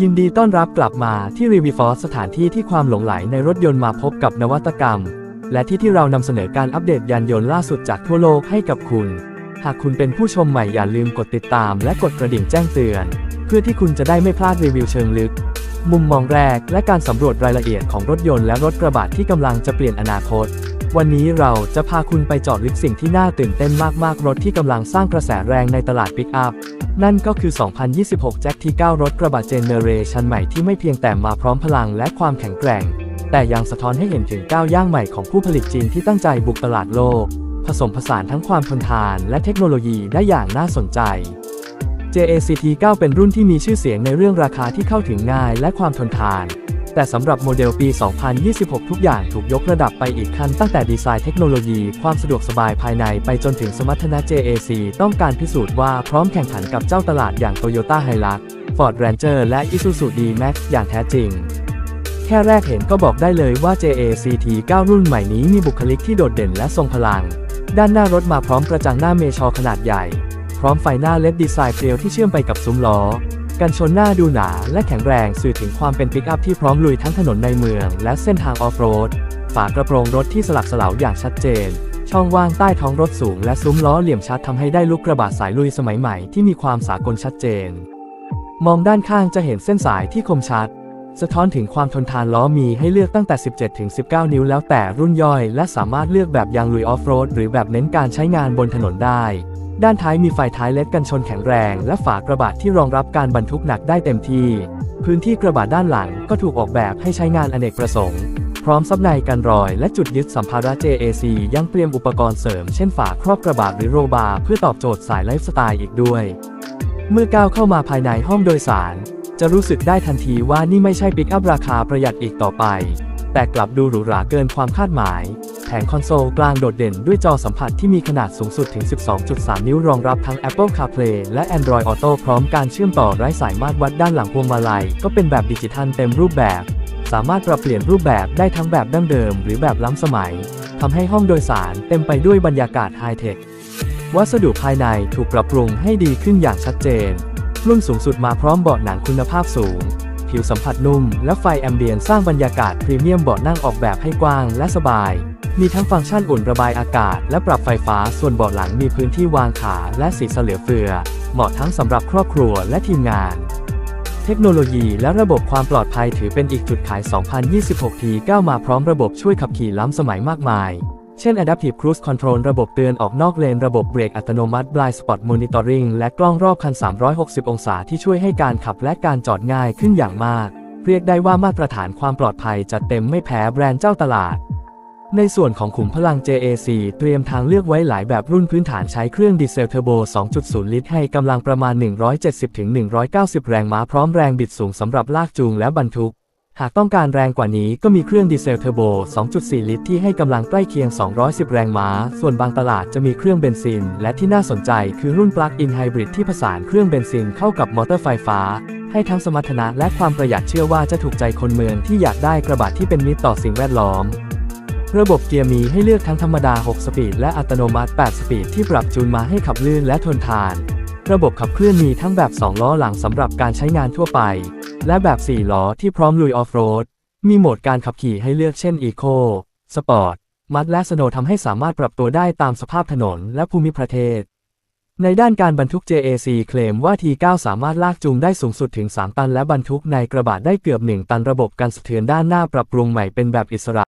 ยินดีต้อนรับกลับมาที่รีวิวฟอร์สถานที่ที่ความหลงไหลในรถยนต์มาพบกับนวัตกรรม และที่ที่เรานำเสนอการอัปเดตยานยนต์ล่าสุดจากทั่วโลกให้กับคุณ หากคุณเป็นผู้ชมใหม่อย่าลืมกดติดตาม และกดกระดิ่งแจ้งเตือน เพื่อที่คุณจะได้ไม่พลาดรีวิวเชิงลึก มุมมองแรก และการสำรวจรายละเอียดของรถยนต์และรถกระบะที่กำลังจะเปลี่ยนอนาคต วันนี้เราจะพาคุณไปเจาะลึกสิ่งที่น่าตื่นเต้นมากๆ รถที่กำลังสร้างกระแสแรงในตลาดปิกอัพ นั่นก็คือ 2026แจ็คที่9รถกระบะเจเนเรชันใหม่ที่ไม่เพียงแต่มาพร้อมพลังและความแข็งแกร่ง แต่ยังสะท้อนให้เห็นถึงก้าวย่างใหม่ของผู้ผลิตจีนที่ตั้งใจบุกตลาดโลก ผสมผสานทั้งความทนทานและเทคโนโลยีได้อย่างน่าสนใจ JACT 9 เป็นรุ่นที่มีชื่อเสียงในเรื่องราคาที่เข้าถึงง่ายและความทนทาน แต่สำหรับโมเดลปี 2026 ทุกอย่างถูกยกระดับไปอีกขั้นตั้งแต่ดีไซน์เทคโนโลยี ความสะดวกสบายภายในไปจนถึงสมรรถนะ JAC ต้องการพิสูจน์ว่าพร้อมแข่งขันกับเจ้าตลาดอย่าง Toyota Hilux Ford Ranger และ Isuzu D-Max อย่างแท้จริง แค่แรกเห็นก็บอกได้เลยว่า JACT 9 รุ่นใหม่นี้มีบุคลิกที่โดดเด่นและทรงพลัง ด้านหน้ารถมาพร้อมกระจังหน้าเมชอขนาดใหญ่ พร้อมไฟหน้าเลดดีไซน์เกลียวที่เชื่อมไปกับซุ้มล้อ กันชนหน้าดูหนาและแข็งแรงสื่อถึงความเป็นปิกอัพที่พร้อมลุยทั้งถนนในเมือง และเส้นทางออฟโรด ฝากระโปรงรถที่สลักสลาวอย่างชัดเจน ช่องว่างใต้ท้องรถสูงและซุ้มล้อเหลี่ยมชัดทำให้ได้ลุกกระบะสายลุยสมัยใหม่ที่มีความสากลชัดเจน มองด้านข้างจะเห็นเส้นสายที่คมชัด สะท้อนถึงความทนทานล้อมีให้เลือกตั้งแต่ 17 ถึง 19 นิ้วแล้วแต่รุ่นย่อย และสามารถเลือกแบบยางลุยออฟโรดหรือแบบเน้นการใช้งานบนถนนได้ ด้านท้ายมีไฟท้ายเล็ดกันชนแข็งแรง และฝากระบะที่รองรับการบรรทุกหนักได้เต็มที่ พื้นที่กระบะด้านหลังก็ถูกออกแบบให้ใช้งานอเนกประสงค์ พร้อมซับในกันรอยและจุดยึดสัมภาระ JAC ยังเตรียมอุปกรณ์เสริมเช่นฝาครอบกระบะหรือโรบาร์เพื่อตอบโจทย์สายไลฟ์สไตล์อีกด้วย เมื่อก้าวเข้ามาภายในห้องโดยสาร จะรู้สึกได้ทันทีว่านี่ไม่ใช่ปิกอัพราคาประหยัดอีกต่อไป แต่กลับดูหรูหราเกินความคาดหมาย แผงคอนโซลกลางโดดเด่นด้วยจอสัมผัสที่มีขนาดสูงสุดถึง 12.3 นิ้วรองรับทั้ง Apple CarPlay และ Android Auto พร้อมการเชื่อมต่อไร้สายมาตรวัดด้านหลังพวงมาลัย ก็เป็นแบบดิจิทัลเต็มรูปแบบ สามารถปรับเปลี่ยนรูปแบบได้ทั้งแบบดั้งเดิม หรือแบบล้ำสมัยทำให้ห้องโดยสารเต็มไปด้วยบรรยากาศไฮเทควัสดุภายในถูกปรับปรุงให้ดีขึ้นอย่างชัดเจน รุ่นสูงสุดมาพร้อมเบาะหนังคุณภาพสูง ผิวสัมผัสนุ่ม และไฟแอมเบียนสร้างบรรยากาศพรีเมียมเบาะนั่งออกแบบให้กว้างและสบาย มีทั้งฟังก์ชันอุ่นระบายอากาศ และปรับไฟฟ้าส่วนเบาะหลังมีพื้นที่วางขาและสีเสลือเฟือ เหมาะทั้งสำหรับครอบครัวและทีมงาน เทคโนโลยีและระบบความปลอดภัยถือเป็นอีกจุดขาย 2026ที9มาพร้อมระบบช่วยขับขี่ล้ำสมัยมากมาย เช่น Adaptive Cruise Control ระบบเตือนออกนอกเลน ระบบเบรกอัตโนมัติ Blind Spot Monitoring และกล้องรอบคัน 360 องศาที่ช่วยให้การขับและการจอดง่ายขึ้นอย่างมาก เรียกได้ว่ามาตรฐานความปลอดภัยจัดเต็มไม่แพ้แบรนด์เจ้าตลาด ในส่วนของขุมพลัง JAC เตรียมทางเลือกไว้หลายแบบรุ่นพื้นฐานใช้เครื่องดีเซลเทอร์โบ 2.0 ลิตร ให้กำลังประมาณ 170-190 แรงม้าพร้อมแรงบิดสูงสำหรับลากจูงและบรรทุก หากต้องการแรงกว่านี้ก็มีเครื่องดีเซลเทอร์โบ 2.4 ลิตรที่ให้กำลังใกล้เคียง 210 แรงม้า ส่วนบางตลาดจะมีเครื่องเบนซิน และที่น่าสนใจคือรุ่นปลั๊กอินไฮบริดที่ผสานเครื่องเบนซินเข้ากับมอเตอร์ไฟฟ้า ให้ทั้งสมรรถนะและความประหยัดเชื่อว่าจะถูกใจคนเมืองที่อยากได้กระบะที่เป็นมิตรต่อสิ่งแวดล้อม ระบบเกียร์มีให้เลือกทั้งธรรมดา 6 สปีดและอัตโนมัติ 8 สปีดที่ปรับจูนมาให้ขับลื่นและทนทาน ระบบขับเคลื่อนมีทั้งแบบ 2 ล้อหลังสำหรับการใช้งานทั่วไป และแบบ 4 ล้อที่พร้อมลุยออฟโรด มีโหมดการขับขี่ให้เลือกเช่น Eco Sport มัดและสโนทำให้สามารถปรับตัวได้ตามสภาพถนนและภูมิประเทศ ในด้านการบรรทุก JAC เคลมว่า T9 สามารถลากจูงได้สูงสุดถึง 3 ตัน และบรรทุกในกระบะได้เกือบ 1 ตันระบบการสะเทือนด้านหน้าปรับปรุงใหม่เป็นแบบอิสระ